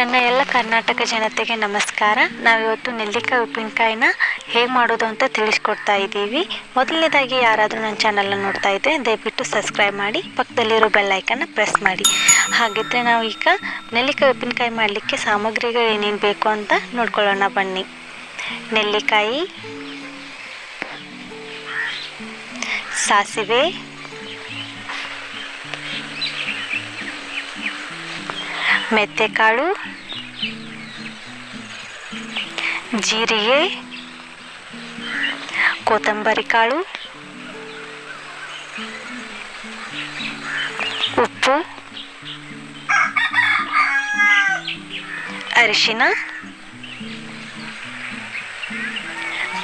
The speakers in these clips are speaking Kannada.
ನನ್ನ ಎಲ್ಲ ಕರ್ನಾಟಕ ಜನತೆಗೆ ನಮಸ್ಕಾರ. ನಾವಿವತ್ತು ನೆಲ್ಲಿಕಾಯಿ ಉಪ್ಪಿನಕಾಯಿನ ಹೇಗೆ ಮಾಡೋದು ಅಂತ ತಿಳಿಸ್ಕೊಡ್ತಾ ಇದ್ದೀವಿ. ಮೊದಲನೇದಾಗಿ ಯಾರಾದರೂ ನನ್ನ ಚಾನಲ್ನ ನೋಡ್ತಾ ಇದ್ದರೆ ದಯವಿಟ್ಟು ಸಬ್ಸ್ಕ್ರೈಬ್ ಮಾಡಿ, ಪಕ್ಕದಲ್ಲಿರೋ ಬೆಲ್ ಐಕನ್ನ ಪ್ರೆಸ್ ಮಾಡಿ. ಹಾಗಿದ್ದರೆ ನಾವು ಈಗ ನೆಲ್ಲಿಕಾಯಿ ಉಪ್ಪಿನಕಾಯಿ ಮಾಡಲಿಕ್ಕೆ ಸಾಮಗ್ರಿಗಳು ಏನೇನು ಬೇಕು ಅಂತ ನೋಡ್ಕೊಳ್ಳೋಣ ಬನ್ನಿ. ನೆಲ್ಲಿಕಾಯಿ, ಸಾಸಿವೆ ಮೆಂತೆಕಾಳು ಜೀರಿಗೆ ಕೊತ್ತಂಬರಿ ಕಾಳು ಉಪ್ಪು ಅರಿಶಿನ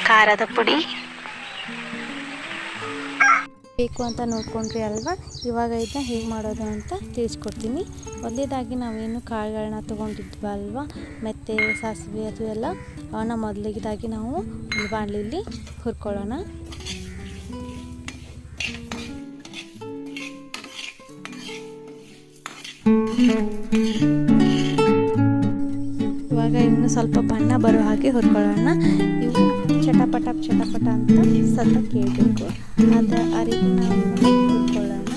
ಖಾರದ ಪುಡಿ. ಬೇಕು ಅಂತ ನೋಡ್ಕೊಂಡ್ರಿ ಅಲ್ವಾ? ಇವಾಗ ಇದನ್ನ ಹೇಗೆ ಮಾಡೋದು ಅಂತ ತಿಳಿಸ್ಕೊಡ್ತೀನಿ. ಮೊದಲೇದಾಗಿ ನಾವೇನು ಕಾಳುಗಳನ್ನ ತೊಗೊಂಡಿದ್ವಿ ಅಲ್ವಾ? ಮತ್ತು ಸಾಸಿವೆ ಅದು ಎಲ್ಲ. ಅವನ್ನ ಮೊದಲಿಗಿದಾಗಿ ನಾವು ಬಾಣಲಿಲಿ ಹುರ್ಕೊಳ್ಳೋಣ. ಇವಾಗ ಇನ್ನು ಸ್ವಲ್ಪ ಬಣ್ಣ ಬರೋ ಹಾಗೆ ಹುರ್ಕೊಳ್ಳೋಣ. ಇವು ಚಟಪಟ ಚಟಪಟ ಅಂತ ಸ್ವಲ್ಪ ಕೇಳಬೇಕು. ಅದು ಆ ರೀತಿ ಹುರ್ಕೊಳ್ಳೋಣ.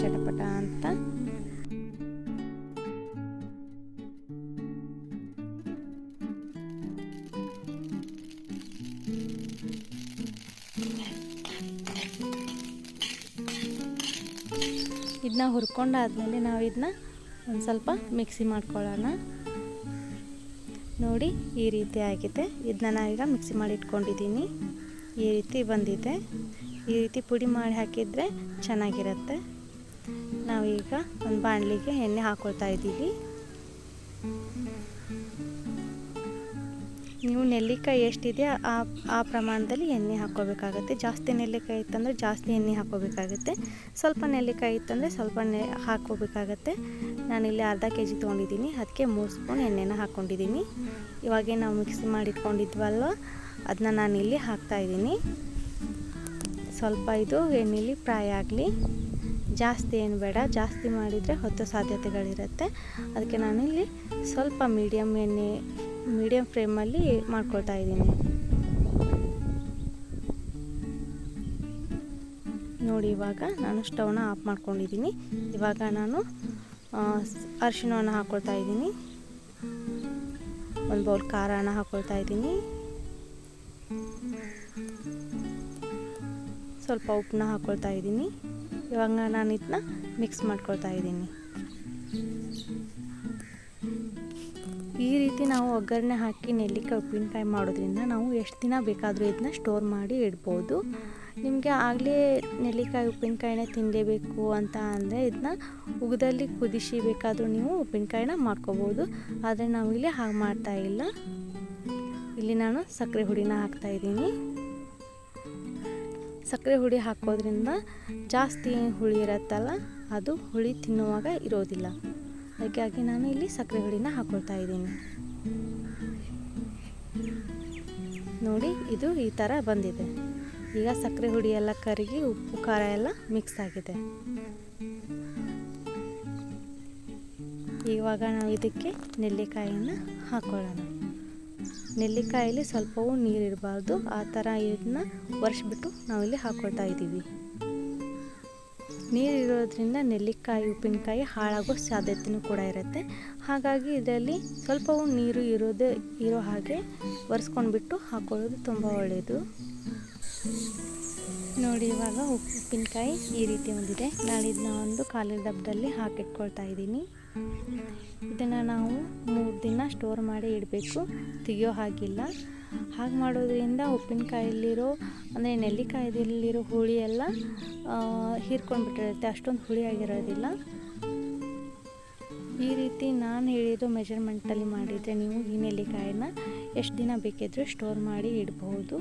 ಚಟಪಟ ಅಂತ. ಇದನ್ನ ಹುರ್ಕೊಂಡಾದ್ಮೇಲೆ ನಾವು ಇದನ್ನ ಒಂದು ಸ್ವಲ್ಪ ಮಿಕ್ಸಿ ಮಾಡ್ಕೊಳ್ಳೋಣ. ನೋಡಿ, ಈ ರೀತಿ ಆಗಿದೆ. ಇದನ್ನ ನಾವೀಗ ಮಿಕ್ಸಿ ಮಾಡಿ ಇಟ್ಕೊಂಡಿದ್ದೀನಿ. ಈ ರೀತಿ ಬಂದಿದೆ. ಈ ರೀತಿ ಪುಡಿ ಮಾಡಿ ಹಾಕಿದರೆ ಚೆನ್ನಾಗಿರುತ್ತೆ. ನಾವೀಗ ಒಂದು ಬಾಣಲಿಗೆ ಎಣ್ಣೆ ಹಾಕ್ಕೊಳ್ತಾ ಇದ್ದೀವಿ. ನೀವು ನೆಲ್ಲಿಕಾಯಿ ಎಷ್ಟಿದೆ ಆ ಆ ಪ್ರಮಾಣದಲ್ಲಿ ಎಣ್ಣೆ ಹಾಕ್ಕೋಬೇಕಾಗುತ್ತೆ. ಜಾಸ್ತಿ ನೆಲ್ಲಿಕಾಯಿ ಇತ್ತಂದರೆ ಜಾಸ್ತಿ ಎಣ್ಣೆ ಹಾಕ್ಕೋಬೇಕಾಗುತ್ತೆ. ಸ್ವಲ್ಪ ನೆಲ್ಲಿಕಾಯಿ ಇತ್ತಂದರೆ ಸ್ವಲ್ಪ ನೆ, ಹಾಕ್ಕೋಬೇಕಾಗತ್ತೆ. ನಾನಿಲ್ಲಿ ಅರ್ಧ ಕೆ ಜಿ ತೊಗೊಂಡಿದ್ದೀನಿ. ಅದಕ್ಕೆ ಮೂರು ಸ್ಪೂನ್ ಎಣ್ಣೆನ ಹಾಕ್ಕೊಂಡಿದ್ದೀನಿ. ಇವಾಗೇ ನಾವು ಮಿಕ್ಸ್ ಮಾಡಿಟ್ಕೊಂಡಿದ್ವಲ್ವ? ಅದನ್ನ ನಾನಿಲ್ಲಿ ಹಾಕ್ತಾಯಿದ್ದೀನಿ ಸ್ವಲ್ಪ ಇದು ಎಣ್ಣೆಲಿ ಫ್ರೈ ಆಗಲಿ. ಜಾಸ್ತಿ ಏನು ಬೇಡ. ಜಾಸ್ತಿ ಮಾಡಿದರೆ ಹೊತ್ತು ಸಾಧ್ಯತೆಗಳಿರುತ್ತೆ. ಅದಕ್ಕೆ ನಾನಿಲ್ಲಿ ಸ್ವಲ್ಪ ಮೀಡಿಯಮ್ ಎಣ್ಣೆ ಮೀಡಿಯಮ್ ಫ್ಲೇಮಲ್ಲಿ ಮಾಡ್ಕೊಳ್ತಾ ಇದ್ದೀನಿ. ನೋಡಿ ಇವಾಗ ನಾನು ಸ್ಟವ್ನ ಆಫ್ ಮಾಡ್ಕೊಂಡಿದ್ದೀನಿ. ಇವಾಗ ನಾನು ಅರಿಶಿಣವನ್ನು ಹಾಕ್ಕೊಳ್ತಾ ಇದ್ದೀನಿ. ಒಂದು ಬೌಲ್ ಖಾರನ ಹಾಕ್ಕೊಳ್ತಾ ಇದ್ದೀನಿ. ಸ್ವಲ್ಪ ಉಪ್ಪನ್ನ ಹಾಕ್ಕೊಳ್ತಾ ಇದ್ದೀನಿ. ಇವಾಗ ನಾನು ಇದನ್ನ ಮಿಕ್ಸ್ ಮಾಡ್ಕೊಳ್ತಾ ಇದ್ದೀನಿ. ಈ ರೀತಿ ನಾವು ಒಗ್ಗರಣೆ ಹಾಕಿ ನೆಲ್ಲಿಕಾಯಿ ಉಪ್ಪಿನಕಾಯಿ ಮಾಡೋದ್ರಿಂದ ನಾವು ಎಷ್ಟು ದಿನ ಬೇಕಾದರೂ ಇದನ್ನ ಸ್ಟೋರ್ ಮಾಡಿ ಇಡ್ಬೋದು. ನಿಮಗೆ ಆಗಲೇ ನೆಲ್ಲಿಕಾಯಿ ಉಪ್ಪಿನಕಾಯಿನ ತಿನ್ನಲೇಬೇಕು ಅಂತ ಅಂದರೆ ಇದನ್ನ ಉಗದಲ್ಲಿ ಕುದಿಸಿ ಬೇಕಾದರೂ ನೀವು ಉಪ್ಪಿನಕಾಯಿನ ಮಾಡ್ಕೋಬೋದು. ಆದರೆ ನಾವು ಇಲ್ಲಿ ಹಾಗೆ ಮಾಡ್ತಾ ಇಲ್ಲ. ಇಲ್ಲಿ ನಾನು ಸಕ್ಕರೆ ಹುಡಿನ ಹಾಕ್ತಾಯಿದ್ದೀನಿ ಸಕ್ಕರೆ ಹುಡಿ ಹಾಕೋದ್ರಿಂದ ಜಾಸ್ತಿ ಹುಳಿ ಇರುತ್ತಲ್ಲ, ಅದು ಹುಳಿ ತಿನ್ನುವಾಗ ಇರೋದಿಲ್ಲ. ಹಾಗಾಗಿ ನಾನು ಇಲ್ಲಿ ಸಕ್ಕರೆ ಹುಡಿನ ಹಾಕ್ಕೊಳ್ತಾ ಇದ್ದೀನಿ. ನೋಡಿ, ಇದು ಈ ಥರ ಬಂದಿದೆ. ಈಗ ಸಕ್ಕರೆ ಹುಡಿ ಎಲ್ಲ ಕರಗಿ ಉಪ್ಪು, ಖಾರ ಎಲ್ಲ ಮಿಕ್ಸ್ ಆಗಿದೆ. ಇವಾಗ ನಾವು ಇದಕ್ಕೆ ನೆಲ್ಲಿಕಾಯಿಯನ್ನು ಹಾಕೊಳ್ಳೋಣ. ನೆಲ್ಲಿಕಾಯಲ್ಲಿ ಸ್ವಲ್ಪವೂ ನೀರಿರಬಾರ್ದು. ಆ ಥರ ಇದನ್ನ ಒರೆಸ್ಬಿಟ್ಟು ನಾವಿಲ್ಲಿ ಹಾಕ್ಕೊಳ್ತಾ ಇದ್ದೀವಿ. ನೀರಿರೋದ್ರಿಂದ ನೆಲ್ಲಿಕಾಯಿ, ಉಪ್ಪಿನಕಾಯಿ ಹಾಳಾಗೋ ಸಾಧ್ಯತೆಯೂ ಕೂಡ ಇರುತ್ತೆ. ಹಾಗಾಗಿ ಇದರಲ್ಲಿ ಸ್ವಲ್ಪವೂ ನೀರು ಇರೋದೇ ಇರೋ ಹಾಗೆ ಒರೆಸ್ಕೊಂಡ್ಬಿಟ್ಟು ಹಾಕೊಳ್ಳೋದು ತುಂಬ ಒಳ್ಳೆಯದು ನೋಡಿ ಇವಾಗ ಉಪ್ಪಿನಕಾಯಿ ಈ ರೀತಿ ಒಂದಿದೆ. ನಾನು ಇದನ್ನ ಒಂದು ಖಾಲಿ ದಬ್ಬದಲ್ಲಿ ಹಾಕಿಟ್ಕೊಳ್ತಾ ಇದ್ದೀನಿ. ಇದನ್ನು ನಾವು ಮೂರು ದಿನ ಸ್ಟೋರ್ ಮಾಡಿ ಇಡಬೇಕು. ತೆಗಿಯೋ ಹಾಗಿಲ್ಲ. ಹಾಗೆ ಮಾಡೋದ್ರಿಂದ ಉಪ್ಪಿನಕಾಯಲ್ಲಿರೋ, ಅಂದರೆ ನೆಲ್ಲಿಕಾಯದಲ್ಲಿರೋ ಹುಳಿ ಎಲ್ಲ ಹೀರ್ಕೊಂಡ್ಬಿಟ್ಟಿರುತ್ತೆ. ಅಷ್ಟೊಂದು ಹುಳಿ ಆಗಿರೋದಿಲ್ಲ. ಈ ರೀತಿ ನಾನು ಹೇಳಿರೋ ಮೆಜರ್ಮೆಂಟಲ್ಲಿ ಮಾಡಿದರೆ ನೀವು ಈ ನೆಲ್ಲಿಕಾಯನ್ನ ಎಷ್ಟು ದಿನ ಬೇಕಿದ್ರೂ ಸ್ಟೋರ್ ಮಾಡಿ ಇಡಬಹುದು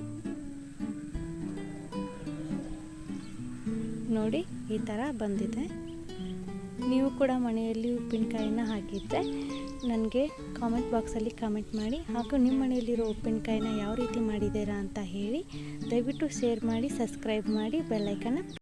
ನೋಡಿ, ಈ ಥರ ಬಂದಿದೆ. ನೀವು ಕೂಡ ಮನೆಯಲ್ಲಿ ಉಪ್ಪಿನಕಾಯಿನ ಹಾಕಿದರೆ ನನಗೆ ಕಾಮೆಂಟ್ ಬಾಕ್ಸಲ್ಲಿ ಕಾಮೆಂಟ್ ಮಾಡಿ ಹಾಗೂ ನಿಮ್ಮ ಮನೆಯಲ್ಲಿರೋ ಉಪ್ಪಿನಕಾಯಿನ ಯಾವ ರೀತಿ ಮಾಡಿದ್ದೀರಾ ಅಂತ ಹೇಳಿ ದಯವಿಟ್ಟು ಶೇರ್ ಮಾಡಿ ಸಬ್ಸ್ಕ್ರೈಬ್ ಮಾಡಿ ಬೆಲ್ಲೈಕನ್ನ